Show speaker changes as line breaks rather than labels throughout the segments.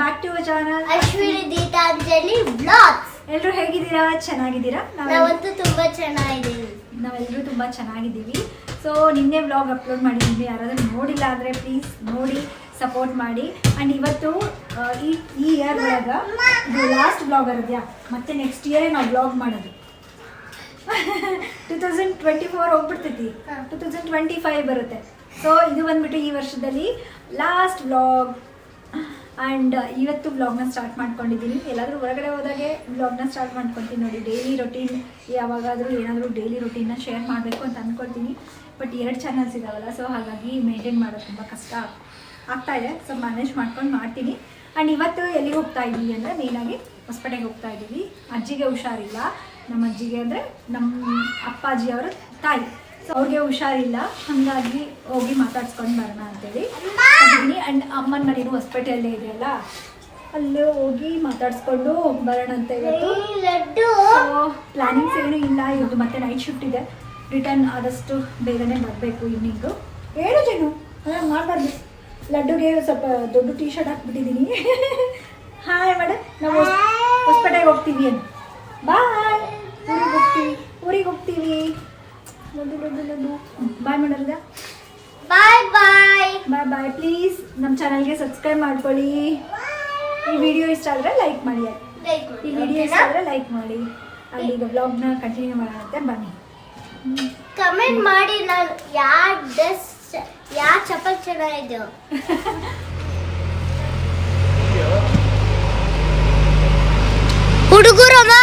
Back to channel
Ashwini Geetanjali blogs
ಎಲ್ಲರೂ ಹೇಗಿದ್ದೀರಾ? ಚೆನ್ನಾಗಿದ್ದೀರಾ?
ನಾವಂತೂ ತುಂಬಾ ಚೆನ್ನಾಗಿದ್ದೀವಿ.
ನಾವೆಲ್ಲರೂ ತುಂಬ ಚೆನ್ನಾಗಿದ್ದೀವಿ. ಸೊ ನಿನ್ನೆ ವ್ಲಾಗ್ ಅಪ್ಲೋಡ್ ಮಾಡಿದ್ದೀವಿ ಯಾರಾದರೂ ನೋಡಿಲ್ಲ ಅಂದರೆ ಪ್ಲೀಸ್ ನೋಡಿ ಸಪೋರ್ಟ್ ಮಾಡಿ. ಆ್ಯಂಡ್ ಇವತ್ತು ಈ ಈ ಇಯರ್ ಒಳಗೆ ಇದು ಲಾಸ್ಟ್ ಬ್ಲಾಗ್ ಇರೋದ್ಯಾ ಮತ್ತೆ ನೆಕ್ಸ್ಟ್ ಇಯರೇ ನಾವು ಬ್ಲಾಗ್ ಮಾಡೋದು. ಟೂ ತೌಸಂಡ್ ಟ್ವೆಂಟಿ ಫೋರ್ ಹೋಗ್ಬಿಡ್ತೈತಿ. ಟೂ ತೌಸಂಡ್ ಟ್ವೆಂಟಿ ಫೈವ್ ಬರುತ್ತೆ. ಸೊ ಇದು ಬಂದ್ಬಿಟ್ಟು ಈ ವರ್ಷದಲ್ಲಿ ಲಾಸ್ಟ್ ವ್ಲಾಗ್ ಆ್ಯಂಡ್ ಇವತ್ತು ವ್ಲಾಗ್ನ ಸ್ಟಾರ್ಟ್ ಮಾಡ್ಕೊಂಡಿದ್ದೀನಿ. ಎಲ್ಲಾದರೂ ಹೊರಗಡೆ ಹೋದಾಗೆ ವ್ಲಾಗ್ನ ಸ್ಟಾರ್ಟ್ ಮಾಡ್ಕೊತೀನಿ ನೋಡಿ. ಡೈಲಿ ರೊಟೀನ್ ಯಾವಾಗಾದರೂ ಏನಾದರೂ ಡೈಲಿ ರೊಟೀನ್ನ ಶೇರ್ ಮಾಡಬೇಕು ಅಂತ ಅಂದ್ಕೊಳ್ತೀನಿ ಬಟ್ ಎರಡು ಚಾನಲ್ಸ್ ಇದಾವಲ್ಲ ಸೊ ಹಾಗಾಗಿ ಮೇಂಟೈನ್ ಮಾಡೋದು ತುಂಬ ಕಷ್ಟ ಆಗ್ತಾ ಇದೆ. ಸೊ ಮ್ಯಾನೇಜ್ ಮಾಡ್ಕೊಂಡು ಮಾಡ್ತೀನಿ. ಆ್ಯಂಡ್ ಇವತ್ತು ಎಲ್ಲಿಗೆ ಹೋಗ್ತಾ ಇದ್ದೀವಿ ಅಂದರೆ ಮೇಯ್ನಾಗಿ ಹೊಸಪೇಟೆಗೆ ಹೋಗ್ತಾ ಇದ್ದೀವಿ. ಅಜ್ಜಿಗೆ ಹುಷಾರಿಲ್ಲ. ನಮ್ಮ ಅಜ್ಜಿಗೆ ಅಂದರೆ ನಮ್ಮ ಅಪ್ಪಾಜಿ ಅವರ ತಾಯಿ. ಸೊ ಅವ್ರಿಗೆ ಹುಷಾರಿಲ್ಲ. ಹಾಗಾಗಿ ಹೋಗಿ ಮಾತಾಡ್ಸ್ಕೊಂಡು ಬರೋಣ ಅಂತೇಳಿ. ಬನ್ನಿ ಆ್ಯಂಡ್ ಅಮ್ಮನ ಮನೇನು ಹೊಸ್ಪೇಟೆಯಲ್ಲೇ ಇದೆಯಲ್ಲ ಅಲ್ಲೇ? ಹೋಗಿ ಮಾತಾಡಿಸ್ಕೊಂಡು ಬರೋಣ ಅಂತ ಇವತ್ತು ಪ್ಲಾನಿಂಗ್ಸ್ ಏನು ಇಲ್ಲ. ಇವತ್ತು ಮತ್ತೆ ನೈಟ್ ಶಿಫ್ಟ್ ಇದೆ. ರಿಟರ್ನ್ ಆದಷ್ಟು ಬೇಗನೆ ಬರಬೇಕು ಇವ್ನಿಂಗು ಏನು ಜೇನು. ಹಾಗೆ ಮಾಡಬಾರ್ದು. ಲಡ್ಡುಗೆ ಸ್ವಲ್ಪ ದೊಡ್ಡ ಟೀ ಶರ್ಟ್ ಹಾಕ್ಬಿಟ್ಟಿದ್ದೀನಿ ಹಾಯ್ ಮೇಡಮ್ ನಾವು ಹೊಸಪೇಟೆಗೆ ಹೋಗ್ತೀವಿ ಅಂತ. ಬಾಯ್ ಊರಿಗೆ ಹೋಗ್ತೀವಿ. ಊರಿಗೆ ಹೋಗ್ತೀವಿ. ಲಡ್ಡು ಲಡ್ಡು ಲಡ್ಡು ಬಾಯ್ ಮಾಡೋದ
ಬಾಯ್ ಬಾಯ್
ಬಾಯ್ ಬಾಯ್ ಪ್ಲೀಸ್ ನಮ್ಮ ಚಾನಲ್ಗೆ ಸಬ್ಸ್ಕ್ರೈಬ್ ಮಾಡ್ಕೊಳ್ಳಿ. ಈ ವಿಡಿಯೋ ಇಷ್ಟ ಆದರೆ ಲೈಕ್ ಮಾಡಿ. ಈ ವಿಡಿಯೋ ಇಷ್ಟ ಆದರೆ ಲೈಕ್ ಮಾಡಿ. ಅಲ್ಲಿ ಈಗ ವ್ಲಾಗ್ನ ಕಂಟಿನ್ಯೂ ಮಾಡೋಣ ಬನ್ನಿ.
ಕಮೆಂಟ್ ಮಾಡಿ ನಾನು ಯಾವ ಡ್ರೆಸ್ ಯಾವ ಚಪ್ಪಲ್ ಚೆನ್ನಾಗಿದೆ? ಹುಡುಗರಮ್ಮ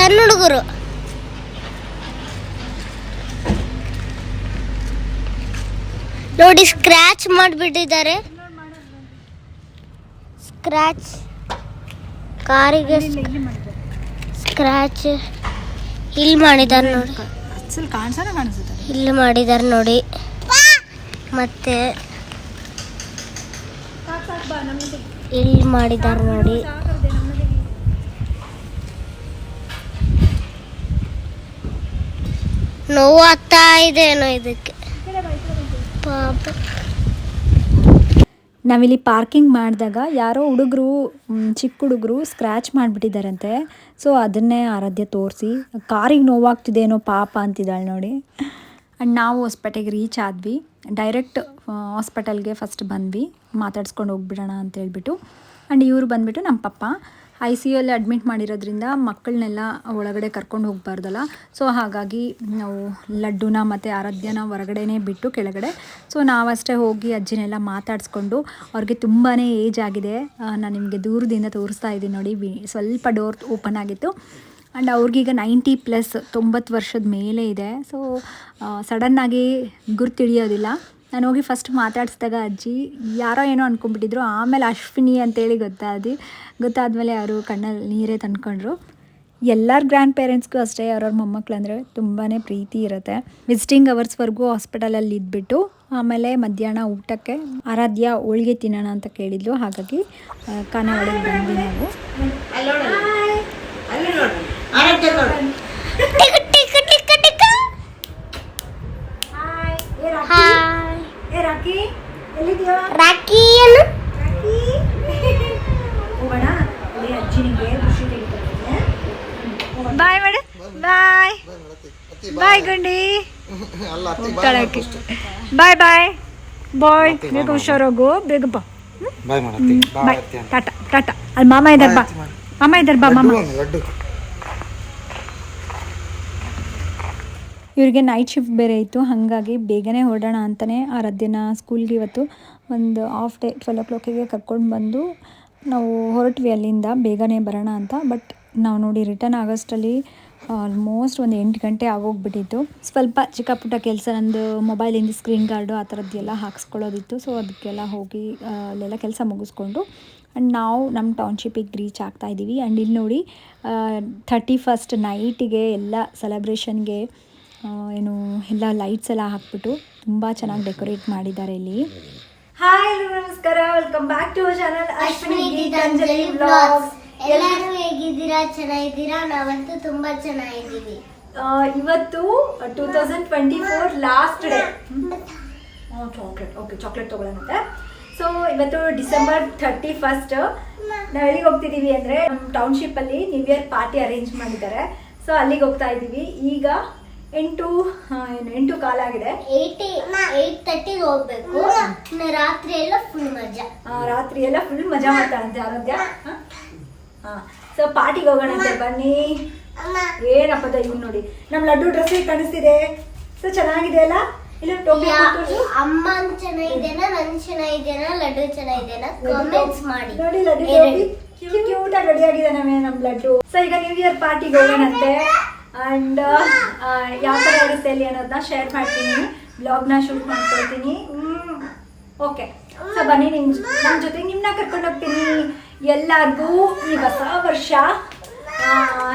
ಸಣ್ಣ ಹುಡುಗರು. ನೋಡಿ ಸ್ಕ್ರಾಚ್ ಮಾಡಿಬಿಟ್ಟಿದ್ದಾರೆ. ಸ್ಕ್ರಾಚ್ ಕಾರಿಗೆ ಸ್ಕ್ರಾಚ್ ಇಲ್ಲಿ ಮಾಡಿದ್ದಾರೆ ನೋಡಿ. ಇಲ್ಲಿ ಮಾಡಿದ್ದಾರೆ ನೋಡಿ. ಮತ್ತೆ ಇಲ್ಲಿ ಮಾಡಿದ್ದಾರೆ ನೋಡಿ. ನೋವು ಆಗ್ತಾ ಇದೆ ಇದಕ್ಕೆ. ಪಾಪ.
ನಾವಿಲ್ಲಿ ಪಾರ್ಕಿಂಗ್ ಮಾಡಿದಾಗ ಯಾರೋ ಹುಡುಗರು ಚಿಕ್ಕ ಹುಡುಗರು ಸ್ಕ್ರ್ಯಾಚ್ ಮಾಡಿಬಿಟ್ಟಿದ್ದಾರಂತೆ ಸೊ ಅದನ್ನೇ ಆರಾಧ್ಯ ತೋರಿಸಿ, ಕಾರಿಗೆ ನೋವಾಗ್ತಿದೇನೋ ಪಾಪ ಅಂತಿದ್ದಾಳೆ ನೋಡಿ. ಆ್ಯಂಡ್ ನಾವು ಹೊಸ್ಪೇಟೆಗೆ ರೀಚ್ ಆದ್ವಿ. ಡೈರೆಕ್ಟ್ ಹಾಸ್ಪಿಟಲ್ಗೆ ಫಸ್ಟ್ ಬಂದ್ವಿ. ಮಾತಾಡ್ಸ್ಕೊಂಡು ಹೋಗ್ಬಿಡೋಣ ಅಂತ ಹೇಳ್ಬಿಟ್ಟು. ಆ್ಯಂಡ್ ಇವರು ಬಂದುಬಿಟ್ಟು ನಮ್ಮ ಪಪ್ಪ ಐ ಸಿ ಯುಲ್ಲಿ ಅಡ್ಮಿಟ್ ಮಾಡಿರೋದ್ರಿಂದ ಮಕ್ಕಳನ್ನೆಲ್ಲ ಒಳಗಡೆ ಕರ್ಕೊಂಡು ಹೋಗಬಾರ್ದಲ್ಲ. ಸೊ ಹಾಗಾಗಿ ನಾವು ಲಡ್ಡುನ ಮತ್ತು ಆರಾಧ್ಯನ ಹೊರಗಡೆನೇ ಬಿಟ್ಟು ಕೆಳಗಡೆ. ಸೊ ನಾವಷ್ಟೇ ಹೋಗಿ ಅಜ್ಜಿನೆಲ್ಲ ಮಾತಾಡಿಸ್ಕೊಂಡು ಅವ್ರಿಗೆ ತುಂಬಾ ಏಜ್ ಆಗಿದೆ. ನಾನು ನಿಮಗೆ ದೂರದಿಂದ ತೋರಿಸ್ತಾ ಇದ್ದೀನಿ ನೋಡಿ ಸ್ವಲ್ಪ ಡೋರ್ ಓಪನ್ ಆಗಿತ್ತು. ಆ್ಯಂಡ್ ಅವ್ರಿಗೀಗ ನೈಂಟಿ ಪ್ಲಸ್ ತೊಂಬತ್ತು ವರ್ಷದ ಮೇಲೆ ಇದೆ. ಸೊ ಸಡನ್ನಾಗಿ ಗುರ್ತಿಡಿಯೋದಿಲ್ಲ ನಾನು ಹೋಗಿ ಫಸ್ಟ್ ಮಾತಾಡಿಸಿದಾಗ ಅಜ್ಜಿ, ಯಾರೋ ಏನೋ ಅಂದ್ಕೊಂಡ್ಬಿಟ್ಟಿದ್ರು ಆಮೇಲೆ ಅಶ್ವಿನಿ ಅಂತೇಳಿ ಗೊತ್ತಾದಿ ಗೊತ್ತಾದಮೇಲೆ ಅವರು ಕಣ್ಣಲ್ಲಿ ನೀರೇ ತಂದ್ಕೊಂಡ್ರು. ಎಲ್ಲರ ಗ್ರ್ಯಾಂಡ್ ಪೇರೆಂಟ್ಸ್ಗೂ ಅಷ್ಟೇ, ಅವ್ರವ್ರ ಮೊಮ್ಮಕ್ಳು ಅಂದರೆ ತುಂಬಾ ಪ್ರೀತಿ ಇರುತ್ತೆ. ವಿಸಿಟಿಂಗ್ ಅವರ್ಸ್ವರೆಗೂ ಹಾಸ್ಪಿಟಲಲ್ಲಿ ಇದ್ಬಿಟ್ಟು, ಆಮೇಲೆ ಮಧ್ಯಾಹ್ನ ಊಟಕ್ಕೆ ಆರಾಧ್ಯ ಹೋಳಿಗೆ ತಿನ್ನೋಣ ಅಂತ ಕೇಳಿದ್ಲು. ಹಾಗಾಗಿ ಖಾನಾವಳಿಗೆ ಬಂದ್ವಿ ನಾವು
tick tick tick tick hi
ಏ ರಾಕಿ ಎಲ್ಲಿದ್ಯಾ
ರಾಕಿ ಏನು
ರಾಕಿ ಹೋಗೋಣ ನೋಡಿ ಅಜ್ಜಿನಿಗೆ ಖುಷಿ ತೆಗಿತಾರೆ ಬಾಯ್ ಮೇಡಮ್ ಬಾಯ್ ಬಾಯ್ ಗುಂಡಿ ಬಾಯ್ ಬಾಯ್. ಬಾಯ್. ಬೇಗ ಹುಷಾರೋಗು ಬೇಗ ಬಾ.
ಬಾಯ್
ಬಾಯ್. ಟಾಟಾ ಟಾಟಾ. ಅಲ್ಲಿ ಮಾಮ ಇದ್ದಾರೆ ಬಾ. ಮಾಮ ಇದ್ದಾರೆ ಬಾ ಮಾಮ. ಇವರಿಗೆ ನೈಟ್ ಶಿಫ್ಟ್ ಬೇರೆ ಇತ್ತು. ಹಾಗಾಗಿ ಬೇಗನೆ ಹೊರಡೋಣ ಅಂತಲೇ ರದ್ದಿನ ಸ್ಕೂಲ್ಗೆ ಇವತ್ತು. ಒಂದು ಹಾಫ್ ಡೇ ಟ್ವೆಲ್ ಓ ಕ್ಲಾಕಿಗೆ ಕರ್ಕೊಂಡು ಬಂದು ನಾವು ಹೊರಟ್ವಿ ಅಲ್ಲಿಂದ. ಬೇಗನೆ ಬರೋಣ ಅಂತ. ಬಟ್ ನಾವು ನೋಡಿ ರಿಟರ್ನ್ ಆಗಸ್ಟಲ್ಲಿ ಆಲ್ಮೋಸ್ಟ್ ಒಂದು ಎಂಟು ಗಂಟೆ ಆಗೋಗ್ಬಿಟ್ಟಿತ್ತು. ಸ್ವಲ್ಪ ಚಿಕ್ಕ ಪುಟ್ಟ ಕೆಲಸ, ನಂದು ಮೊಬೈಲಿಂದ ಸ್ಕ್ರೀನ್ ಗಾರ್ಡು ಆ ಥರದ್ದೆಲ್ಲ ಹಾಕ್ಸ್ಕೊಳ್ಳೋದಿತ್ತು. ಸೊ ಅದಕ್ಕೆಲ್ಲ ಹೋಗಿ ಅಲ್ಲೆಲ್ಲ ಕೆಲಸ ಮುಗಿಸ್ಕೊಂಡು ಆ್ಯಂಡ್ ನಾವು ನಮ್ಮ ಟೌನ್ಶಿಪಿಗೆ ರೀಚ್ ಆಗ್ತಾ ಇದ್ದೀವಿ. ಆ್ಯಂಡ್ ಇಲ್ಲಿ ನೋಡಿ ಥರ್ಟಿ ಫಸ್ಟ್ ನೈಟಿಗೆ ಎಲ್ಲ ಸೆಲೆಬ್ರೇಷನ್ಗೆ ಏನು, ಎಲ್ಲ ಲೈಟ್ಸ್ ಎಲ್ಲ ಹಾಕ್ಬಿಟ್ಟು ತುಂಬ ಚೆನ್ನಾಗಿ ಡೆಕೋರೇಟ್ ಮಾಡಿದ್ದಾರೆ ಇಲ್ಲಿ. ಹಾಯ್ ನಮಸ್ಕಾರ. Welcome back to channel
Ashwini Geetanjali blogs ಎಲ್ಲರೂ ಹೇಗಿದ್ದೀರಾ? ಚೆನ್ನಾಗಿದ್ದೀರಾ? ನಾವಂತೂ ತುಂಬಾ ಚೆನ್ನಾಗಿದ್ದೀವಿ.
ಇವತ್ತು two thousand twenty four last day chocolate okay chocolate ತೊಗೊಳ್ಳೋಣಂತೆ. So ಇವತ್ತು ಡಿಸೆಂಬರ್ ಥರ್ಟಿ ಫಸ್ಟ್ ನಾವು ಎಲ್ಲಿಗೆ ಹೋಗ್ತಿದ್ದೀವಿ ಅಂದರೆ ನಮ್ಮ ಟೌನ್ಶಿಪ್ಪಲ್ಲಿ ನ್ಯೂ ಇಯರ್ ಪಾರ್ಟಿ ಅರೇಂಜ್ ಮಾಡಿದ್ದಾರೆ. ಸೊ ಅಲ್ಲಿಗೆ ಹೋಗ್ತಾ ಇದ್ದೀವಿ ಈಗ ಎಂಟು ಆ, ಏನು ಎಂಟು ಕಾಲ ಆಗಿದೆ.
ಏಯ್ಟಿ ಏಯ್ಟ್ ತರ್ಟಿಗೆ ಹೋಗ್ಬೇಕು. ರಾತ್ರಿ ಎಲ್ಲ ಫುಲ್ ಮಜಾ.
ಆ, ರಾತ್ರಿ ಎಲ್ಲ ಫುಲ್ ಮಜಾ ಮಾಡ್ತಾಳಂತೆ ಆರೋಗ್ಯ. ಸೊ ಪಾರ್ಟಿಗೆ ಹೋಗೋಣಂತೆ ಬನ್ನಿ. ಏನಪ್ಪ ಇವ್ ನೋಡಿ. ನಮ್ ಲಡ್ಡು ಡ್ರೆಸ್ ಕಾಣಿಸ್ತಿದೆ? ಸೊ ಚೆನ್ನಾಗಿದೆ ಅಲ್ಲ? ಇಲ್ಲ ಟೋಪಿ
ಅಮ್ಮ ಚೆನ್ನಾಗಿದೆನಾ ನನ್ ಚೆನ್ನಾಗಿದೆನಾ ಲಡ್ಡು ಚೆನ್ನಾಗಿದ್ದೇನಾ? ಕಾಮೆಂಟ್ಸ್ ಮಾಡಿ.
ನೋಡಿ ಲಡ್ಡು
ಎರಡು.
ಕ್ಯೂಟ್ ಆಗಿ ರೆಡಿ ಆಗಿದ್ದಾನೆ ನಮ್ ಲಡ್ಡು. ಸೊ ಈಗ ನ್ಯೂ ಇಯರ್ ಪಾರ್ಟಿಗೆ ಹೋಗೋಣಂತೆ ಅಂಡ್ ಯಾವ ತರ ಇರುತ್ತೆ ಅಲ್ಲಿ ಅನ್ನೋದನ್ನ ಶೇರ್ ಮಾಡ್ತೀನಿ. ಬ್ಲಾಗ್ನ ಶೂಟ್ ಮಾಡ್ಕೊಳ್ತೀನಿ. ಓಕೆ ಸೊ ಬನ್ನಿ ನಿಮ್ ನಮ್ಮ ಜೊತೆ ನಿಮ್ನ ಕರ್ಕೊಂಡು ಹೋಗ್ತೀನಿ. ಎಲ್ಲರಿಗೂ ಈ ಹೊಸ ವರ್ಷ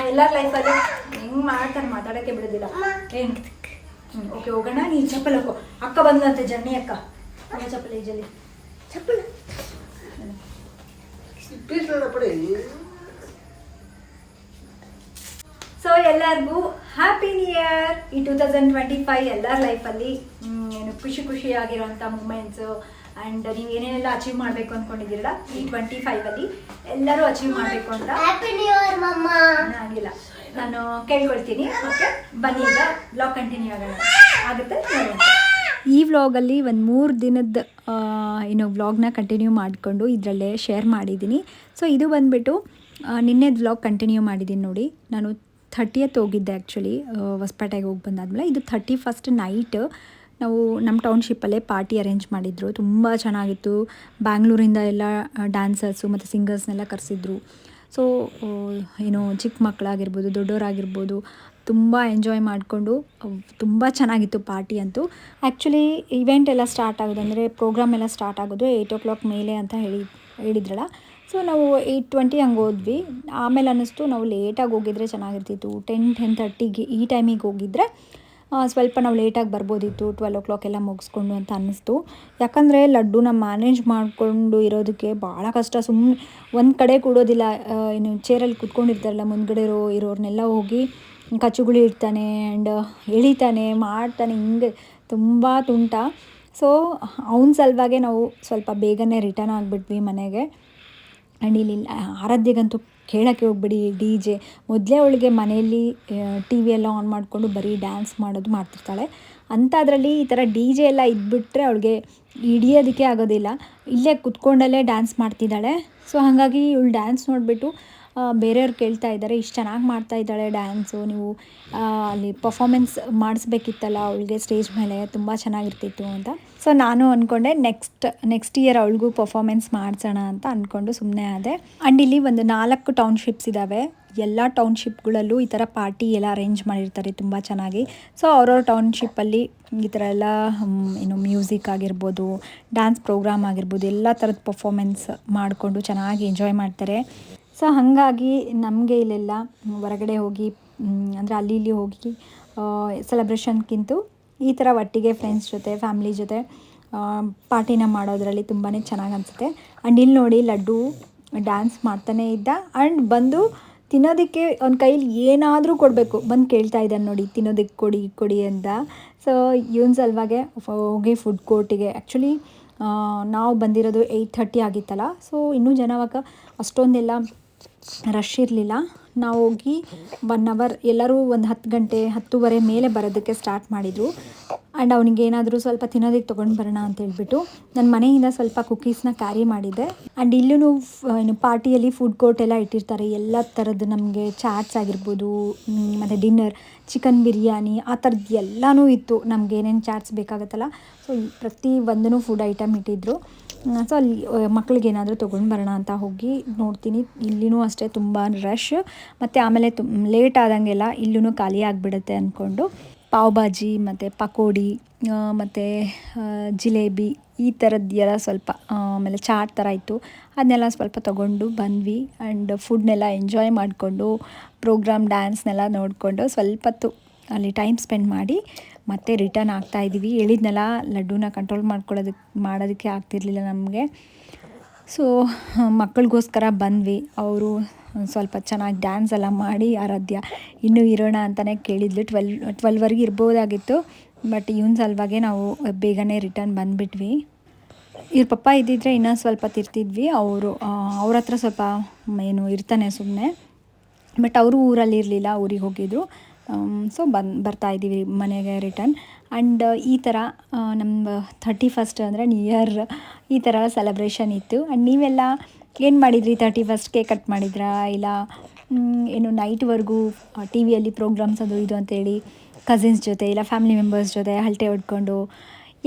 ಎಲ್ಲರ ಲೈಫಲ್ಲಿ ಹೆಂಗ್ ಮಾಡ್ತಾರೆ ಮಾತಾಡಕ್ಕೆ ಬಿಡೋದಿಲ್ಲ. ಏನ್? ಓಕೆ ಹೋಗೋಣ. ನೀ ಚಪ್ಪಲ್ ಹಾಕೋ. ಅಕ್ಕ ಬಂದಂತೆ ಜನ್ನಿ ಅಕ್ಕ. ಚಪ್ಪಲಿ ಚಪ್ಪಲ್. ಈಜಲ್ಲಿ
ಚಪ್ಪಲ್
ಸೊ ಎಲ್ಲರಿಗೂ ಹ್ಯಾಪಿ ನ್ಯೂ ಇಯರ್ ಈ ಟೂ ತೌಸಂಡ್ ಟ್ವೆಂಟಿ ಫೈವ್ ಎಲ್ಲರ ಲೈಫಲ್ಲಿ ಏನು ಖುಷಿ ಖುಷಿಯಾಗಿರುವಂಥ ಮೂಮೆಂಟ್ಸು ಆ್ಯಂಡ್ ನೀವು ಏನೇನೆಲ್ಲ ಅಚೀವ್ ಮಾಡಬೇಕು ಅಂದ್ಕೊಂಡಿದ್ದೀರಲ್ಲ ಈ ಟ್ವೆಂಟಿ ಫೈವಲ್ಲಿ ಎಲ್ಲರೂ ಅಚೀವ್ ಮಾಡಬೇಕು ಅಂತ.
ಹ್ಯಾಪಿ ನ್ಯೂ ಇಯರ್ ಮಮ್ಮ
ಆಗಿಲ್ಲ ನಾನು ಕೇಳ್ಕೊಳ್ತೀನಿ ಓಕೆ ಬನ್ನಿ ಈಗ ಬ್ಲಾಗ್ ಕಂಟಿನ್ಯೂ ಆಗೋಣ. ಆಗುತ್ತೆ? ಈ ವ್ಲಾಗಲ್ಲಿ ಒಂದು ಮೂರು ದಿನದ ಏನು ವ್ಲಾಗ್ನ ಕಂಟಿನ್ಯೂ ಮಾಡಿಕೊಂಡು ಇದರಲ್ಲೇ ಶೇರ್ ಮಾಡಿದ್ದೀನಿ. ಸೊ ಇದು ಬಂದುಬಿಟ್ಟು ನಿನ್ನೆದು ವ್ಲಾಗ್ ಕಂಟಿನ್ಯೂ ಮಾಡಿದ್ದೀನಿ ನೋಡಿ. ನಾನು ಥರ್ಟಿಯತ್ ಹೋಗಿದ್ದೆ ಆ್ಯಕ್ಚುಲಿ ಹೊಸಪೇಟೆಗೆ ಹೋಗಿ ಬಂದಾದ್ಮೇಲೆ. ಇದು ಥರ್ಟಿ ಫಸ್ಟ್ ನೈಟ್ ನಾವು ನಮ್ಮ ಟೌನ್ಶಿಪ್ಪಲ್ಲೇ ಪಾರ್ಟಿ ಅರೇಂಜ್ ಮಾಡಿದ್ರು. ತುಂಬ ಚೆನ್ನಾಗಿತ್ತು. ಬ್ಯಾಂಗ್ಳೂರಿಂದ ಎಲ್ಲ ಡ್ಯಾನ್ಸರ್ಸು ಮತ್ತು ಸಿಂಗರ್ಸ್ನೆಲ್ಲ ಕರೆಸಿದ್ರು. ಸೊ ಏನು ಚಿಕ್ಕ ಮಕ್ಕಳಾಗಿರ್ಬೋದು, ದೊಡ್ಡವರಾಗಿರ್ಬೋದು, ತುಂಬ ಎಂಜಾಯ್ ಮಾಡಿಕೊಂಡು ತುಂಬ ಚೆನ್ನಾಗಿತ್ತು ಪಾರ್ಟಿ ಅಂತೂ. ಆ್ಯಕ್ಚುಲಿ ಇವೆಂಟ್ ಎಲ್ಲ ಸ್ಟಾರ್ಟ್ ಆಗೋದು ಅಂದರೆ ಪ್ರೋಗ್ರಾಮ್ ಎಲ್ಲ ಸ್ಟಾರ್ಟ್ ಆಗೋದು ಏಯ್ಟ್ ಓ ಕ್ಲಾಕ್ ಮೇಲೆ ಅಂತ ಹೇಳಿ, ಹೇಳಿದ್ರಲ್ಲ. ಸೊ ನಾವು ಏಯ್ಟ್ ಟ್ವೆಂಟಿ ಹಂಗೆ ಹೋದ್ವಿ. ಆಮೇಲೆ ಅನ್ನಿಸ್ತು ನಾವು ಲೇಟಾಗಿ ಹೋಗಿದ್ರೆ ಚೆನ್ನಾಗಿರ್ತಿತ್ತು. ಟೆನ್ ಟೆನ್ ತರ್ಟಿಗೆ ಈ ಟೈಮಿಗೆ ಹೋಗಿದ್ರೆ ಸ್ವಲ್ಪ ನಾವು ಲೇಟಾಗಿ ಬರ್ಬೋದಿತ್ತು ಟ್ವೆಲ್ ಓ ಕ್ಲಾಕ್ ಎಲ್ಲ ಮುಗಿಸ್ಕೊಂಡು ಅಂತ ಅನ್ನಿಸ್ತು. ಯಾಕಂದರೆ ಲಡ್ಡುನ ಮ್ಯಾನೇಜ್ ಮಾಡಿಕೊಂಡು ಇರೋದಕ್ಕೆ ಭಾಳ ಕಷ್ಟ. ಸುಮ್ಮನೆ ಒಂದು ಕಡೆ ಕೂಡೋದಿಲ್ಲ ಏನು ಚೇರಲ್ಲಿ ಕುತ್ಕೊಂಡಿರ್ತಾರಲ್ಲ, ಮುಂದ್ಗಡೆ ಇರೋ, ಇರೋರ್ನೆಲ್ಲ ಹೋಗಿ ಕಚ್ಚುಗುಳಿ ಇಡ್ತಾನೆ ಆ್ಯಂಡ್ ಎಳಿತಾನೆ, ಮಾಡ್ತಾನೆ, ಹಿಂಗೆ ತುಂಬ ತುಂಟ. ಸೊ ಅವನ ಸಲುವಾಗೆ ನಾವು ಸ್ವಲ್ಪ ಬೇಗನೆ ರಿಟರ್ನ್ ಆಗಿಬಿಟ್ವಿ ಮನೆಗೆ. ಆ್ಯಂಡ್ ಇಲ್ಲಿ ಆರಾಧ್ಯಗಂತೂ ಕೇಳೋಕ್ಕೆ ಹೋಗ್ಬಿಡಿ, ಡಿ ಜೆ. ಮೊದಲೇ ಅವಳಿಗೆ ಮನೆಯಲ್ಲಿ ಟಿ ವಿ ಎಲ್ಲ ಆನ್ ಮಾಡಿಕೊಂಡು ಬರೀ ಡ್ಯಾನ್ಸ್ ಮಾಡೋದು ಮಾಡ್ತಿರ್ತಾಳೆ. ಅಂಥದ್ರಲ್ಲಿ ಈ ಥರ ಡಿ ಜೆ ಎಲ್ಲ ಇದ್ಬಿಟ್ರೆ ಅವಳಿಗೆ ಹಿಡಿಯೋದಕ್ಕೆ ಆಗೋದಿಲ್ಲ. ಇಲ್ಲೇ ಕುತ್ಕೊಂಡಲ್ಲೇ ಡ್ಯಾನ್ಸ್ ಮಾಡ್ತಿದ್ದಾಳೆ. ಸೊ ಹಾಗಾಗಿ ಇವಳು ಡ್ಯಾನ್ಸ್ ನೋಡಿಬಿಟ್ಟು ಬೇರೆಯವ್ರು ಕೇಳ್ತಾ ಇದ್ದಾರೆ, ಇಷ್ಟು ಚೆನ್ನಾಗಿ ಮಾಡ್ತಾ ಇದ್ದಾಳೆ ಡ್ಯಾನ್ಸು ನೀವು ಅಲ್ಲಿ ಪರ್ಫಾಮೆನ್ಸ್ ಮಾಡಿಸ್ಬೇಕಿತ್ತಲ್ಲ, ಅವಳಿಗೆ ಸ್ಟೇಜ್ ಮೇಲೆ ತುಂಬ ಚೆನ್ನಾಗಿರ್ತಿತ್ತು ಅಂತ. ಸೊ ನಾನು ಅಂದ್ಕೊಂಡೆ ನೆಕ್ಸ್ಟ್ ನೆಕ್ಸ್ಟ್ ಇಯರ್ ಅವಳಿಗೂ ಪರ್ಫಾಮೆನ್ಸ್ ಮಾಡ್ಸೋಣ ಅಂತ ಅಂದ್ಕೊಂಡು ಸುಮ್ಮನೆ ಆದೆ. ಆ್ಯಂಡ್ ಇಲ್ಲಿ ಒಂದು ನಾಲ್ಕು ಟೌನ್ಶಿಪ್ಸ್ ಇದ್ದಾವೆ ಎಲ್ಲ ಟೌನ್ಶಿಪ್ಗಳಲ್ಲೂ ಈ ಥರ ಪಾರ್ಟಿ ಎಲ್ಲ ಅರೇಂಜ್ ಮಾಡಿರ್ತಾರೆ ತುಂಬ ಚೆನ್ನಾಗಿ. ಸೊ ಅವ್ರವ್ರ ಟೌನ್ಶಿಪ್ಪಲ್ಲಿ ಈ ಥರ ಎಲ್ಲ ಏನು ಮ್ಯೂಸಿಕ್ ಆಗಿರ್ಬೋದು ಡ್ಯಾನ್ಸ್ ಪ್ರೋಗ್ರಾಮ್ ಆಗಿರ್ಬೋದು, ಎಲ್ಲ ಥರದ ಪರ್ಫಾಮೆನ್ಸ್ ಮಾಡಿಕೊಂಡು ಚೆನ್ನಾಗಿ ಎಂಜಾಯ್ ಮಾಡ್ತಾರೆ. ಸೊ ಹಾಗಾಗಿ ನಮಗೆ ಇಲ್ಲೆಲ್ಲ ಹೊರಗಡೆ ಹೋಗಿ ಅಂದರೆ ಅಲ್ಲಿ ಇಲ್ಲಿ ಹೋಗಿ ಸೆಲೆಬ್ರೇಷನ್ಗಿಂತ ಈ ಥರ ಒಟ್ಟಿಗೆ ಫ್ರೆಂಡ್ಸ್ ಜೊತೆ ಫ್ಯಾಮ್ಲಿ ಜೊತೆ ಪಾರ್ಟಿನ ಮಾಡೋದ್ರಲ್ಲಿ ತುಂಬಾ ಚೆನ್ನಾಗಿ ಅನಿಸುತ್ತೆ. ಆ್ಯಂಡ್ ಇಲ್ಲಿ ನೋಡಿ ಲಡ್ಡು ಡ್ಯಾನ್ಸ್ ಮಾಡ್ತಾನೇ ಇದ್ದ. ಆ್ಯಂಡ್ ಬಂದು ತಿನ್ನೋದಕ್ಕೆ ಅವ್ನ ಕೈಲಿ ಏನಾದರೂ ಕೊಡಬೇಕು. ಬಂದು ಕೇಳ್ತಾ ಇದ್ದಾನೆ ನೋಡಿ ತಿನ್ನೋದಕ್ಕೆ ಕೊಡಿ ಕೊಡಿ ಅಂತ. ಸೊ ಇವನ್ ಸಲುವಾಗೆ ಹೋಗಿ ಫುಡ್ ಕೋರ್ಟಿಗೆ ಆ್ಯಕ್ಚುಲಿ ನಾವು ಬಂದಿರೋದು ಏಯ್ಟ್ ಥರ್ಟಿ ಆಗಿತ್ತಲ್ಲ. ಸೊ ಇನ್ನೂ ಜನವಾಗ ಅಷ್ಟೊಂದೆಲ್ಲ ರಶ್ ಇರಲಿಲ್ಲ. ನಾವು ಹೋಗಿ ಒನ್ ಅವರ್ ಎಲ್ಲರೂ ಒಂದು ಹತ್ತು ಗಂಟೆ ಹತ್ತುವರೆ ಮೇಲೆ ಬರೋದಕ್ಕೆ ಸ್ಟಾರ್ಟ್ ಮಾಡಿದರು. ಆ್ಯಂಡ್ ಅವನಿಗೆ ಏನಾದರೂ ಸ್ವಲ್ಪ ತಿನ್ನೋದಕ್ಕೆ ತೊಗೊಂಡು ಬರೋಣ ಅಂತ ಹೇಳ್ಬಿಟ್ಟು ನನ್ನ ಮನೆಯಿಂದ ಸ್ವಲ್ಪ ಕುಕ್ಕೀಸ್ನ ಕ್ಯಾರಿ ಮಾಡಿದ್ದೆ ಆ್ಯಂಡ್ ಇಲ್ಲೂ ಏನು ಪಾರ್ಟಿಯಲ್ಲಿ ಫುಡ್ ಕೋರ್ಟ್ ಎಲ್ಲ ಇಟ್ಟಿರ್ತಾರೆ. ಎಲ್ಲ ಥರದ್ದು ನಮಗೆ ಚಾಟ್ಸ್ ಆಗಿರ್ಬೋದು ಮತ್ತು ಡಿನ್ನರ್ ಚಿಕನ್ ಬಿರಿಯಾನಿ, ಆ ಥರದ್ದು ಎಲ್ಲನೂ ಇತ್ತು. ನಮ್ಗೆ ಏನೇನು ಚಾಟ್ಸ್ ಬೇಕಾಗುತ್ತಲ್ಲ. ಸೊ ಪ್ರತಿ ಒಂದೂ ಫುಡ್ ಐಟಮ್ ಇಟ್ಟಿದ್ದರು ಸೊ ಅಲ್ಲಿ ಮಕ್ಳಿಗೆ ಏನಾದರೂ ತೊಗೊಂಡು ಬರೋಣ ಅಂತ ಹೋಗಿ ನೋಡ್ತೀನಿ. ಇಲ್ಲಿನೂ ಅಷ್ಟೇ ತುಂಬ ರಶ್ ಮತ್ತು ಆಮೇಲೆ ತುಮ್ ಲೇಟ್ ಆದಂಗೆಲ್ಲ ಇಲ್ಲೂ ಖಾಲಿ ಆಗಿಬಿಡುತ್ತೆ ಅಂದ್ಕೊಂಡು ಪಾವ್ ಭಾಜಿ ಮತ್ತು ಪಕೋಡಿ ಮತ್ತು ಜಿಲೇಬಿ ಈ ಥರದ್ದೆಲ್ಲ ಸ್ವಲ್ಪ ಆಮೇಲೆ ಚಾಟ್ ಥರ ಇತ್ತು. ಅದನ್ನೆಲ್ಲ ಸ್ವಲ್ಪ ತೊಗೊಂಡು ಬಂದ್ವಿ. ಆ್ಯಂಡ್ ಫುಡ್ನೆಲ್ಲ ಎಂಜಾಯ್ ಮಾಡಿಕೊಂಡು, ಪ್ರೋಗ್ರಾಮ್, ಡ್ಯಾನ್ಸ್ನೆಲ್ಲ ನೋಡಿಕೊಂಡು ಸ್ವಲ್ಪ ಹೊತ್ತು ಅಲ್ಲಿ ಟೈಮ್ ಸ್ಪೆಂಡ್ ಮಾಡಿ ಮತ್ತೆ ರಿಟರ್ನ್ ಆಗ್ತಾ ಇದ್ದೀವಿ ಹೇಳಿದ್ನೆಲ್ಲ, ಲಡ್ಡುನ ಕಂಟ್ರೋಲ್ ಮಾಡ್ಕೊಳ್ಳೋದಕ್ಕೆ ಮಾಡೋದಕ್ಕೆ ಆಗ್ತಿರ್ಲಿಲ್ಲ ನಮಗೆ. ಸೊ ಮಕ್ಕಳಿಗೋಸ್ಕರ ಬಂದ್ವಿ. ಅವರು ಸ್ವಲ್ಪ ಚೆನ್ನಾಗಿ ಡ್ಯಾನ್ಸ್ ಎಲ್ಲ ಮಾಡಿ ಆರಾಧ್ಯ. ಇನ್ನೂ ಇರೋಣ ಅಂತಲೇ ಕೇಳಿದ್ಲು. ಟ್ವೆಲ್, ಟ್ವೆಲ್ವರೆಗೆ ಇರ್ಬೋದಾಗಿತ್ತು. ಬಟ್ ಇವನ್ ಸಲುವಾಗೆ ನಾವು ಬೇಗನೆ ರಿಟರ್ನ್ ಬಂದುಬಿಟ್ವಿ. ಇವ್ರ ಪಪ್ಪ ಇದ್ದಿದ್ರೆ ಇನ್ನೂ ಸ್ವಲ್ಪ ತಿರ್ತಿದ್ವಿ. ಅವರು ಅವ್ರ ಹತ್ರ ಸ್ವಲ್ಪ ಏನು ಇರ್ತಾನೆ ಸುಮ್ಮನೆ ಬಟ್ ಅವರು ಊರಲ್ಲಿ ಇರಲಿಲ್ಲ ಊರಿಗೆ ಹೋಗಿದ್ರು. ಸೊ ಬನ್ ಬರ್ತಾ ಇದ್ದೀವಿ ಮನೆಗೆ ರಿಟರ್ನ್ ಆ್ಯಂಡ್ ಈ ಥರ ನಮ್ಮ ಥರ್ಟಿ ಫಸ್ಟ್ ಅಂದರೆ ನ್ಯೂ ಇಯರ್ ಈ ಥರ ಸೆಲೆಬ್ರೇಷನ್ ಇತ್ತು. ಆ್ಯಂಡ್ ನೀವೆಲ್ಲ ಏನು ಮಾಡಿದ್ರಿ ತರ್ಟಿ ಫಸ್ಟ್ ಕೇಕ್ ಕಟ್ ಮಾಡಿದ್ರಾ? ಇಲ್ಲ ಏನು ನೈಟ್ವರೆಗೂ ಟಿ ವಿಯಲ್ಲಿ ಪ್ರೋಗ್ರಾಮ್ಸ್ ಅದು ಇದು ಅಂತೇಳಿ ಕಸಿನ್ಸ್ ಜೊತೆ ಇಲ್ಲ ಫ್ಯಾಮಿಲಿ ಮೆಂಬರ್ಸ್ ಜೊತೆ ಹಲ್ಟೆ ಹೊಡ್ಕೊಂಡು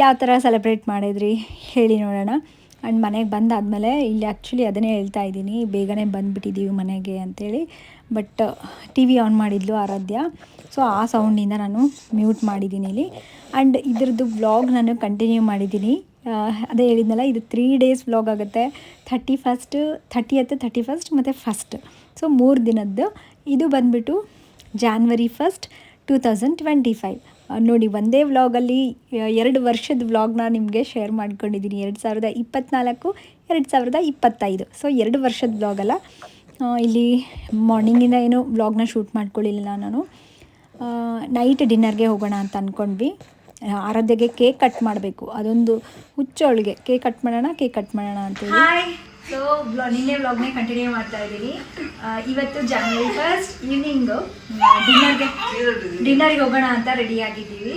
ಯಾವ ಥರ ಸೆಲೆಬ್ರೇಟ್ ಮಾಡಿದ್ರಿ? ಹೇಳಿ ನೋಡೋಣ. ಆ್ಯಂಡ್ ಮನೆಗೆ ಬಂದಾದಮೇಲೆ ಇಲ್ಲಿ ಆ್ಯಕ್ಚುಲಿ ಅದನ್ನೇ ಹೇಳ್ತಾ ಇದ್ದೀನಿ. ಬೇಗನೆ ಬಂದುಬಿಟ್ಟಿದ್ದೀವಿ ಮನೆಗೆ ಅಂಥೇಳಿ ಬಟ್ ಟಿ ವಿ ಆನ್ ಮಾಡಿದ್ಲು ಆರಾಧ್ಯ. ಸೊ ಆ ಸೌಂಡಿಂದ ನಾನು ಮ್ಯೂಟ್ ಮಾಡಿದ್ದೀನಿ ಇಲ್ಲಿ. ಆ್ಯಂಡ್ ಇದ್ರದ್ದು ವ್ಲಾಗ್ ನಾನು ಕಂಟಿನ್ಯೂ ಮಾಡಿದ್ದೀನಿ. ಅದೇ ಹೇಳಿದ್ನಲ್ಲ, ಇದು ತ್ರೀ ಡೇಸ್ ವ್ಲಾಗ್ ಆಗುತ್ತೆ. Thirty first thirtieth thirty first ಮತ್ತು ಫಸ್ಟ್ ಸೊ ಮೂರು ದಿನದ್ದು. ಇದು ಬಂದುಬಿಟ್ಟು January first two thousand twenty five ನೋಡಿ, ಒಂದೇ ವ್ಲಾಗಲ್ಲಿ ಎರಡು ವರ್ಷದ ವ್ಲಾಗ್ನ ನಿಮಗೆ ಶೇರ್ ಮಾಡ್ಕೊಂಡಿದ್ದೀನಿ ಎರಡು ಸಾವಿರದ ಇಪ್ಪತ್ತ್ನಾಲ್ಕು ಎರಡು ಸಾವಿರದ ಇಪ್ಪತ್ತೈದು. ಸೊ ಎರಡು ವರ್ಷದ ವ್ಲಾಗಲ್ಲ ಇಲ್ಲಿ ಮಾರ್ನಿಂಗಿಂದ ಏನು ವ್ಲಾಗ್ನ ಶೂಟ್ ಮಾಡ್ಕೊಳ್ಳಿಲ್ಲ ನಾನು. ನೈಟ್ ಡಿನ್ನರ್ಗೆ ಹೋಗೋಣ ಅಂತ ಅಂದ್ಕೊಂಡ್ವಿ ಆರಾಧ್ಯಗೆ ಕೇಕ್ ಕಟ್ ಮಾಡಬೇಕು. ಅದೊಂದು ಹುಚ್ಚೋಳಿಗೆ ಕೇಕ್ ಕಟ್ ಮಾಡೋಣ ಕೇಕ್ ಕಟ್ ಮಾಡೋಣ ಅಂತೇಳಿ ಸೊ ನಿನ್ನೆ ವ್ಲಾಗ್ನೇ ಕಂಟಿನ್ಯೂ ಮಾಡ್ತಾ ಇದ್ದೀನಿ. ಇವತ್ತು ಜನವರಿ ಫಸ್ಟ್ ಈವ್ನಿಂಗು ಡಿನ್ನರ್ಗೆ ಡಿನ್ನರಿಗೆ ಹೋಗೋಣ ಅಂತ ರೆಡಿ ಆಗಿದ್ದೀವಿ.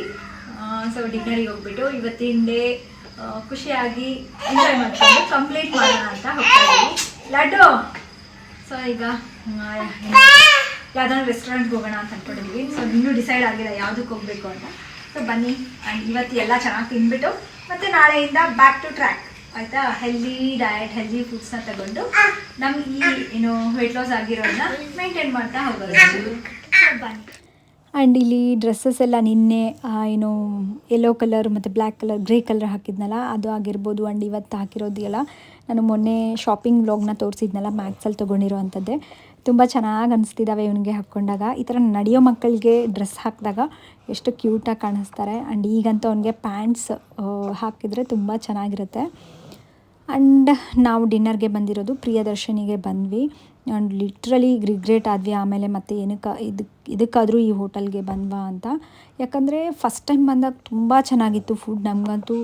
ಸೊ ಡಿನ್ನರಿಗೆ ಹೋಗ್ಬಿಟ್ಟು ಇವತ್ತಿನ ಡೇ ಖುಷಿಯಾಗಿ ಎಂಜಾಯ್ ಮಾಡ್ಕೊಂಡು ಕಂಪ್ಲೀಟ್ ಮಾಡೋಣ ಅಂತ ಹೋಗ್ತಾ ಇದ್ದೀವಿ. ಲಡ್ಡು! ಸೊ ಈಗ ಯಾವ್ದಾದ್ರು ರೆಸ್ಟೋರೆಂಟ್ಗೆ ಹೋಗೋಣ ಅಂತ ಅನ್ಕೊಂಡಿದ್ದೀವಿ ಸೊ ಇನ್ನೂ ಡಿಸೈಡ್ ಆಗಿಲ್ಲ ಯಾವುದಕ್ಕೆ ಹೋಗಬೇಕು ಅಂತ. ಸೊ ಬನ್ನಿ. ಇವತ್ತು ಎಲ್ಲ ಚೆನ್ನಾಗಿ ತಿಂದ್ಬಿಟ್ಟು ಮತ್ತು ನಾಳೆಯಿಂದ ಬ್ಯಾಕ್ ಟು ಟ್ರ್ಯಾಕ್ ಆಯಿತಾ? ಹೆಲ್ದಿ ಡಯಟ್ ಹೆಲ್ದಿ ಫುಡ್ಸ್ನ ತಗೊಂಡು ನಮ್ಗೆ ಈ ಏನು ವೆಯ್ಟ್ ಲಾಸ್ ಆಗಿರೋದನ್ನ ಮೇಂಟೈನ್ ಮಾಡ್ತಾ ಹೋಗೋದು. ಬನ್ನಿ. ಆ್ಯಂಡ್ ಇಲ್ಲಿ ಡ್ರೆಸ್ಸಸ್ ಎಲ್ಲ ನಿನ್ನೆ ಆ, ಏನು ಯೆಲ್ಲೋ ಕಲರ್ ಮತ್ತು ಬ್ಲ್ಯಾಕ್ ಕಲರ್ ಗ್ರೇ ಕಲರ್ ಹಾಕಿದ್ನಲ್ಲ ಅದು ಆಗಿರ್ಬೋದು ಆ್ಯಂಡ್ ಇವತ್ತು ಹಾಕಿರೋದು ಎಲ್ಲ ನಾನು ಮೊನ್ನೆ ಶಾಪಿಂಗ್ ವ್ಲಾಗ್ನ ತೋರಿಸಿದ್ನಲ್ಲ ಮ್ಯಾಕ್ಸಲ್ಲಿ ತೊಗೊಂಡಿರೋ ಅಂಥದ್ದೇ ತುಂಬ ಚೆನ್ನಾಗಿ ಅನಿಸ್ತಿದ್ದಾವೆ ಇವನಿಗೆ ಹಾಕ್ಕೊಂಡಾಗ. ಈ ಥರ ನಡೆಯೋ ಮಕ್ಕಳಿಗೆ ಡ್ರೆಸ್ ಹಾಕಿದಾಗ ಎಷ್ಟು ಕ್ಯೂಟಾಗಿ ಕಾಣಿಸ್ತಾರೆ. ಆ್ಯಂಡ್ ಈಗಂತೂ ಅವನಿಗೆ ಪ್ಯಾಂಟ್ಸ್ ಹಾಕಿದರೆ ತುಂಬ ಚೆನ್ನಾಗಿರುತ್ತೆ. ಆ್ಯಂಡ್ ನಾವು ಡಿನ್ನರ್ಗೆ ಬಂದಿರೋದು ಪ್ರಿಯದರ್ಶನಿಗೆ ಬಂದ್ವಿ. ಆ್ಯಂಡ್ ಲಿಟ್ರಲಿ ರಿಗ್ರೆಟ್ ಆದ್ವಿ. ಆಮೇಲೆ ಮತ್ತೆ ಏನಕ್ಕೆ ಇದಕ್ಕೆ ಇದಕ್ಕಾದರೂ ಈ ಹೋಟೆಲ್ಗೆ ಬಂದ್ವಾ ಅಂತ. ಯಾಕಂದರೆ ಫಸ್ಟ್ ಟೈಮ್ ಬಂದಾಗ ತುಂಬ ಚೆನ್ನಾಗಿತ್ತು ಫುಡ್. ನಮಗಂತೂ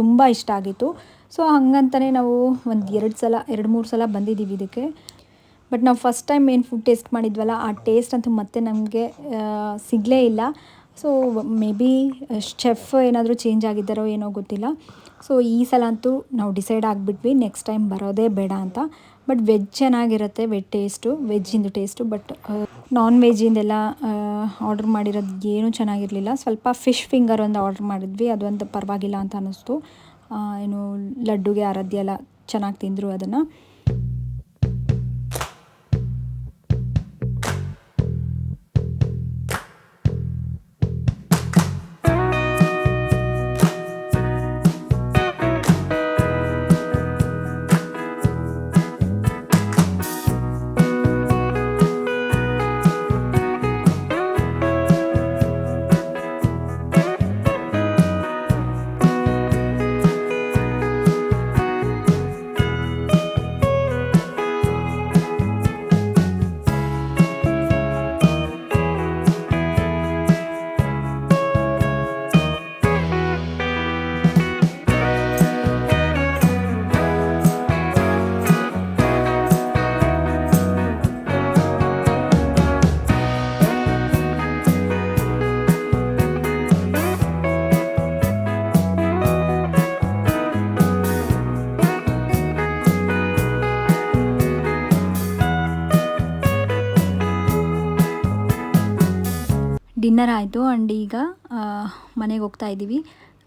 ತುಂಬ ಇಷ್ಟ ಆಗಿತ್ತು. ಸೊ ಹಂಗಂತಲೇ ನಾವು ಒಂದು ಎರಡು ಸಲ, ಎರಡು ಮೂರು ಸಲ ಬಂದಿದ್ದೀವಿ ಇದಕ್ಕೆ. ಬಟ್ ನಾವು ಫಸ್ಟ್ ಟೈಮ್ ಏನು ಫುಡ್ ಟೇಸ್ಟ್ ಮಾಡಿದ್ವಲ್ಲ, ಆ ಟೇಸ್ಟ್ ಅಂತೂ ಮತ್ತೆ ನಮಗೆ ಸಿಗಲೇ ಇಲ್ಲ. ಸೊ ಮೇ ಬಿ ಶೆಫ್ ಏನಾದರೂ ಚೇಂಜ್ ಆಗಿದ್ದಾರೋ ಏನೋ ಗೊತ್ತಿಲ್ಲ. ಸೊ ಈ ಸಲ ಅಂತೂ ನಾವು ಡಿಸೈಡ್ ಆಗಿಬಿಟ್ವಿ ನೆಕ್ಸ್ಟ್ ಟೈಮ್ ಬರೋದೇ ಬೇಡ ಅಂತ. ಬಟ್ ವೆಜ್ ಚೆನ್ನಾಗಿರುತ್ತೆ ವೆಜ್ ಟೇಸ್ಟು ವೆಜ್ಜಿಂದು ಟೇಸ್ಟು ಬಟ್ ನಾನ್ ವೆಜ್ಜಿಂದೆಲ್ಲ ಆರ್ಡ್ರ್ ಮಾಡಿರೋದು ಏನೂ ಚೆನ್ನಾಗಿರಲಿಲ್ಲ. ಸ್ವಲ್ಪ ಫಿಶ್ ಫಿಂಗರ್ ಒಂದು ಆರ್ಡ್ರ್ ಮಾಡಿದ್ವಿ ಅದೊಂದು ಪರವಾಗಿಲ್ಲ ಅಂತ ಅನ್ನಿಸ್ತು. ಏನು ಲಡ್ಡುಗೆ ಆರಾಧ್ಯ ಎಲ್ಲ ಚೆನ್ನಾಗಿ ತಿಂದರು ಅದನ್ನು. ಡಿನ್ನರ್ ಆಯಿತು ಆ್ಯಂಡ್ ಈಗ ಮನೆಗೆ ಹೋಗ್ತಾ ಇದ್ದೀವಿ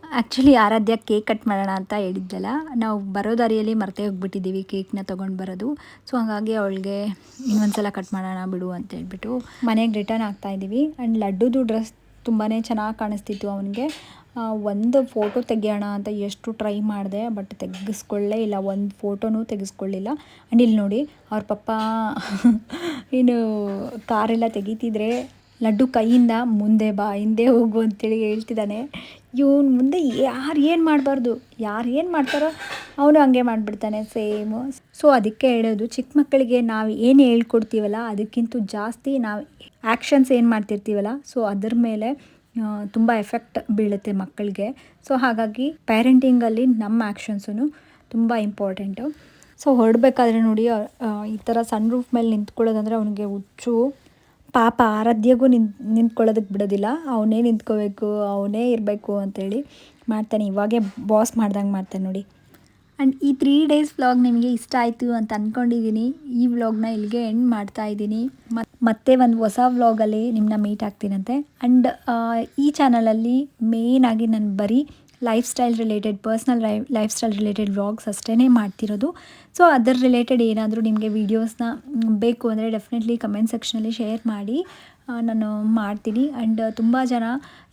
ಆ್ಯಕ್ಚುಲಿ ಆರಾಧ್ಯ ಕೇಕ್ ಕಟ್ ಮಾಡೋಣ ಅಂತ ಹೇಳಿದ್ದಲ್ಲ ನಾವು ಬರೋ ದಾರಿಯಲ್ಲಿ ಮರ್ತೇ ಹೋಗ್ಬಿಟ್ಟಿದ್ದೀವಿ ಕೇಕ್ನ ತೊಗೊಂಡು ಬರೋದು. ಸೊ ಹಾಗಾಗಿ ಅವಳಿಗೆ ಇನ್ನೊಂದ್ಸಲ ಕಟ್ ಮಾಡೋಣ ಬಿಡು ಅಂತ ಹೇಳ್ಬಿಟ್ಟು ಮನೆಗೆ ರಿಟರ್ನ್ ಆಗ್ತಾ ಇದ್ದೀವಿ ಆ್ಯಂಡ್ ಲಡ್ಡುದು ಡ್ರೆಸ್ ತುಂಬಾ ಚೆನ್ನಾಗಿ ಕಾಣಿಸ್ತಿತ್ತು ಅವನಿಗೆ. ಒಂದು ಫೋಟೋ ತೆಗಿಯೋಣ ಅಂತ ಎಷ್ಟು ಟ್ರೈ ಮಾಡಿದೆ, ಬಟ್ ತೆಗೆಸ್ಕೊಳ್ಳೇ ಇಲ್ಲ. ಒಂದು ಫೋಟೋನೂ ತೆಗೆಸ್ಕೊಳ್ಳಿಲ್ಲ. ಆ್ಯಂಡ್ ಇಲ್ಲಿ ನೋಡಿ, ಅವ್ರ ಪಪ್ಪ ಏನು ಕಾರೆಲ್ಲ ತೆಗಿತಿದ್ರೆ ಲಡ್ಡು ಕೈಯಿಂದ ಮುಂದೆ ಬಾ, ಹಿಂದೆ ಹೋಗು ಅಂತೇಳಿ ಹೇಳ್ತಿದ್ದಾನೆ. ಇವನು ಮುಂದೆ ಯಾರು ಏನು ಮಾಡಬಾರ್ದು? ಯಾರು ಏನು ಮಾಡ್ತಾರೋ ಅವನು ಹಂಗೆ ಮಾಡಿಬಿಡ್ತಾನೆ ಸೇಮು ಸೊ ಅದಕ್ಕೆ ಹೇಳೋದು, ಚಿಕ್ಕ ಮಕ್ಕಳಿಗೆ ನಾವು ಏನು ಹೇಳ್ಕೊಡ್ತೀವಲ್ಲ, ಅದಕ್ಕಿಂತ ಜಾಸ್ತಿ ನಾವು ಆ್ಯಕ್ಷನ್ಸ್ ಏನು ಮಾಡ್ತಿರ್ತೀವಲ್ಲ ಸೊ ಅದ್ರ ಮೇಲೆ ತುಂಬ ಎಫೆಕ್ಟ್ ಬೀಳುತ್ತೆ ಮಕ್ಕಳಿಗೆ. ಸೊ ಹಾಗಾಗಿ ಪೇರೆಂಟಿಂಗಲ್ಲಿ ನಮ್ಮ ಆ್ಯಕ್ಷನ್ಸೂ ತುಂಬ ಇಂಪಾರ್ಟೆಂಟು ಸೊ ಹೊರಡ್ಬೇಕಾದ್ರೆ ನೋಡಿ ಈ ಥರ ಸನ್ ರೂಫ್ ಮೇಲೆ ನಿಂತ್ಕೊಳ್ಳೋದಂದರೆ ಅವನಿಗೆ ಹುಚ್ಚು. ಪಾಪ ಆರಾಧ್ಯಗೂ ನಿಂತ್ ನಿಂತ್ಕೊಳ್ಳೋದಕ್ಕೆ ಬಿಡೋದಿಲ್ಲ. ಅವನೇ ನಿಂತ್ಕೋಬೇಕು, ಅವನೇ ಇರಬೇಕು ಅಂತೇಳಿ ಮಾಡ್ತಾನೆ. ಇವಾಗೇ ಬಾಸ್ ಮಾಡ್ದಂಗೆ ಮಾಡ್ತಾನೆ ನೋಡಿ. ಆ್ಯಂಡ್ ಈ ತ್ರೀ ಡೇಸ್ ವ್ಲಾಗ್ ನಿಮಗೆ ಇಷ್ಟ ಆಯಿತು ಅಂತ ಅಂದ್ಕೊಂಡಿದ್ದೀನಿ ಈ ವ್ಲಾಗ್ನ ಇಲ್ಲಿಗೆ ಎಂಡ್ ಮಾಡ್ತಾ ಇದ್ದೀನಿ. ಮತ್, ಮತ್ತೆ ಒಂದು ಹೊಸ ವ್ಲಾಗಲ್ಲಿ ನಿಮ್ಮನ್ನ ಮೀಟ್ ಆಗ್ತೀನಂತೆ. ಆ್ಯಂಡ್ ಈ ಚಾನಲಲ್ಲಿ ಮೇಯ್ನಾಗಿ ನಾನು ಬರೀ lifestyle related personal life lifestyle related vlogs ಅಷ್ಟೇ ಮಾಡ್ತಿರೋದು. ಸೊ ಅದರ ರಿಲೇಟೆಡ್ ಏನಾದರೂ ನಿಮಗೆ ವೀಡಿಯೋಸ್ನ ಬೇಕು ಅಂದರೆ ಡೆಫಿನೆಟ್ಲಿ ಕಮೆಂಟ್ ಸೆಕ್ಷನಲ್ಲಿ ಶೇರ್ ಮಾಡಿ ನಾನು ಮಾಡ್ತೀನಿ. ಆ್ಯಂಡ್ ತುಂಬ ಜನ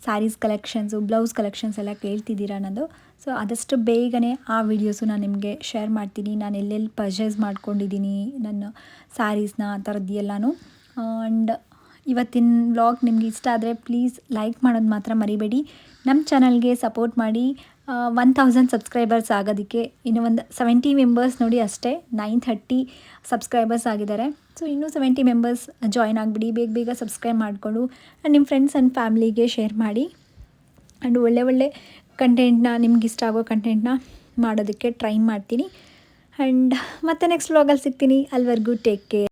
ಸ್ಯಾರೀಸ್ ಕಲೆಕ್ಷನ್ಸು ಬ್ಲೌಸ್ ಕಲೆಕ್ಷನ್ಸ್ ಎಲ್ಲ ಕೇಳ್ತಿದ್ದೀರಾ ನನ್ನದು ಸೊ ಆದಷ್ಟು ಬೇಗನೆ ಆ ವೀಡಿಯೋಸು ನಾನು ನಿಮಗೆ ಶೇರ್ ಮಾಡ್ತೀನಿ. ನಾನು ಎಲ್ಲೆಲ್ಲಿ ಪರ್ಚೇಸ್ ಮಾಡ್ಕೊಂಡಿದ್ದೀನಿ, ನನ್ನ ಸ್ಯಾರೀಸ್ನ ಆ ಥರದ್ದು ಎಲ್ಲನೂ. ಆ್ಯಂಡ್ ಇವತ್ತಿನ ವ್ಲಾಗ್ ನಿಮ್ಗೆ ಇಷ್ಟ ಆದರೆ ಪ್ಲೀಸ್ ಲೈಕ್ ಮಾಡೋದು ಮಾತ್ರ ಮರಿಬೇಡಿ. ನಮ್ಮ ಚಾನಲ್ಗೆ ಸಪೋರ್ಟ್ ಮಾಡಿ ಒನ್ ತೌಸಂಡ್ ಸಬ್ಸ್ಕ್ರೈಬರ್ಸ್ ಆಗೋದಕ್ಕೆ ಇನ್ನು ಒಂದು ಸೆವೆಂಟಿ ಮೆಂಬರ್ಸ್ ನೋಡಿ ಅಷ್ಟೇ ನೈನ್ ಥರ್ಟಿ ಸಬ್ಸ್ಕ್ರೈಬರ್ಸ್ ಆಗಿದ್ದಾರೆ. ಸೊ ಇನ್ನೂ ಸೆವೆಂಟಿ ಮೆಂಬರ್ಸ್ ಜಾಯ್ನ್ ಆಗಿಬಿಡಿ, ಬೇಗ ಬೇಗ ಸಬ್ಸ್ಕ್ರೈಬ್ ಮಾಡಿಕೊಂಡು ಆ್ಯಂಡ್ ನಿಮ್ಮ ಫ್ರೆಂಡ್ಸ್ ಆ್ಯಂಡ್ ಫ್ಯಾಮಿಲಿಗೆ ಶೇರ್ ಮಾಡಿ ಆ್ಯಂಡ್ ಒಳ್ಳೆ ಒಳ್ಳೆ ಕಂಟೆಂಟ್ನ ನಿಮ್ಗೆ ಇಷ್ಟ ಆಗೋ ಕಂಟೆಂಟ್ನ ಮಾಡೋದಕ್ಕೆ ಟ್ರೈ ಮಾಡ್ತೀನಿ. ಆ್ಯಂಡ್ ಮತ್ತೆ ನೆಕ್ಸ್ಟ್ ವ್ಲಾಗಲ್ಲಿ ಸಿಗ್ತೀನಿ. ಅಲ್ಲಿವರೆಗೂ ಟೇಕ್ ಕೇರ್